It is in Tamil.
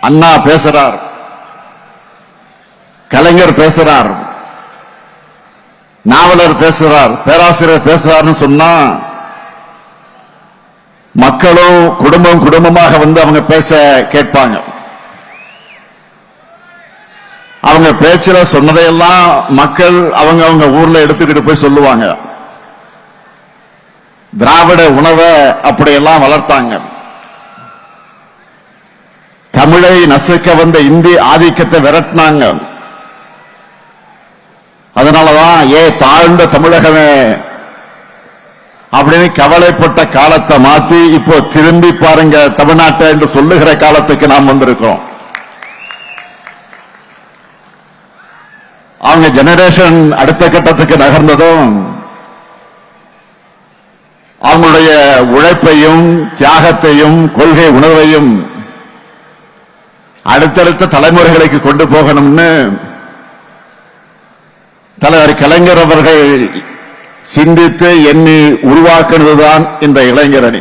அண்ணா பேசுறார். கலைஞர் பேசுறார். நாவலர் பேசுறார். பேராசிரியர் பேசுறாருன்னு சொன்னா மக்களும் குடும்பம் குடும்பமாக வந்து அவங்க பேச கேட்பாங்க. அவங்க பேச்சுல சொன்னதையெல்லாம் மக்கள் அவங்க அவங்க ஊர்ல எடுத்துக்கிட்டு போய் சொல்லுவாங்க. திராவிட உணவை அப்படியெல்லாம் வளர்த்தாங்க. தமிழை நசுக்க வந்த இந்திய ஆதிக்கத்தை விரட்டினாங்க. அதனாலதான் ஏ தாழ்ந்த தமிழகமே அப்படின்னு கவலைப்பட்ட காலத்தை மாத்தி இப்போ திரும்பி பாருங்க தமிழ்நாட்டை என்று சொல்லுகிற காலத்துக்கு நாம் வந்திருக்கிறோம். அவங்க ஜெனரேஷன் அடுத்த கட்டத்துக்கு நகர்ந்ததும் அவங்களுடைய உழைப்பையும் தியாகத்தையும் கொள்கை உணர்வையும் அடுத்தடுத்த தலைமுறைகளுக்கு கொண்டு போகணும்னு தலைவர் கலைஞர் அவர்கள் சிந்தித்து எண்ணி உருவாக்குனதுதான் இந்த இளைஞரணி.